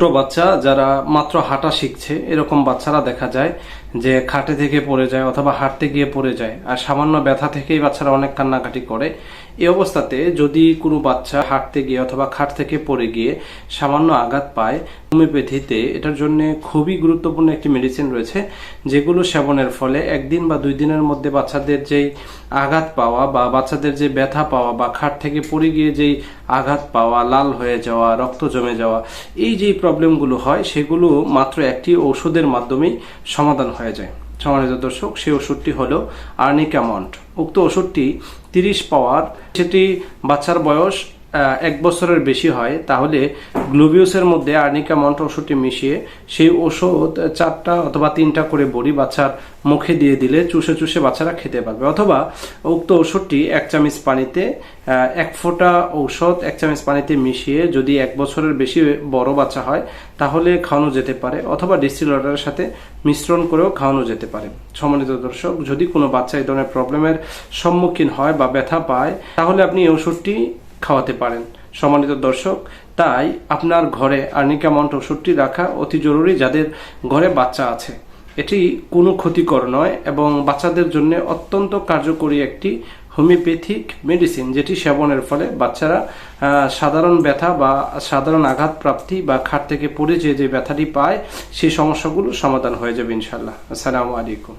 ছোট বাচ্চা যারা মাত্র হাঁটা শিখছে, এরকম বাচ্চারা দেখা যায় যে খাটে থেকে পড়ে যায় অথবা হাঁটতে গিয়ে পড়ে যায় আর সামান্য ব্যথা থেকেই বাচ্চারা অনেক কান্নাকাটি করে। এই অবস্থাতে যদি কোনো বাচ্চা হাঁটতে গিয়ে অথবা খাট থেকে পড়ে গিয়ে সামান্য আঘাত পায়, হোমিওপ্যাথিতে এটার জন্য খুবই গুরুত্বপূর্ণ একটি মেডিসিন রয়েছে, যেগুলো সেবনের ফলে একদিন বা দুই দিনের মধ্যে বাচ্চাদের যেই আঘাত পাওয়া বা বাচ্চাদের যে ব্যথা পাওয়া বা খাট থেকে পড়ে গিয়ে যেই আঘাত পাওয়া, লাল হয়ে যাওয়া, রক্ত জমে যাওয়া, এই যেই প্রবলেমগুলো হয়, সেগুলো মাত্র একটি ঔষধের মাধ্যমেই সমাধান হয়ে যায়। সম্মানিত দর্শক, সেই ওষুধটি হলো অ্যামাউন্ট উক্ত ওষুধটি তিরিশ পাওয়ার, সেটি বাচ্চার বয়স এক বছরের বেশি হয়, তাহলে গ্লোবিউসের মধ্যে আর্নিকা মন্ট ওষুধটি মিশিয়ে সেই ওষুধ চারটা অথবা তিনটা করে বড়ি বাচ্চার মুখে দিয়ে দিলে চুষে চুষে বাচ্চারা খেতে পারবে। অথবা উক্ত ওষুধটি এক চামচ পানিতে এক ফোঁটা ঔষধ এক চামচ পানিতে মিশিয়ে যদি এক বছরের বেশি বড় বাচ্চা হয়, তাহলে খাওয়ানো যেতে পারে। অথবা ডিস্টিল ওয়াটারের সাথে মিশ্রণ করেও খাওয়ানো যেতে পারে। সম্মানিত দর্শক, যদি কোনো বাচ্চা এই ধরনের প্রবলেমের সম্মুখীন হয় বা ব্যথা পায়, তাহলে আপনি এই ওষুধটি খাওয়াতে পারেন। সম্মানিত দর্শক, তাই আপনার ঘরে আর্নিকা মন্ট ওষুধটি রাখা অতি জরুরি যাদের ঘরে বাচ্চা আছে। এটি কোনো ক্ষতিকর নয় এবং বাচ্চাদের জন্য অত্যন্ত কার্যকরী একটি হোমিওপ্যাথিক মেডিসিন যেটি সেবনের ফলে বাচ্চারা সাধারণ ব্যথা বা সাধারণ আঘাত প্রাপ্তি বা খাট থেকে পড়ে যে যে ব্যথাটি পায় সেই সমস্যাগুলো সমাধান হয়ে যাবে ইনশাল্লাহ আসসালামু আলাইকুম।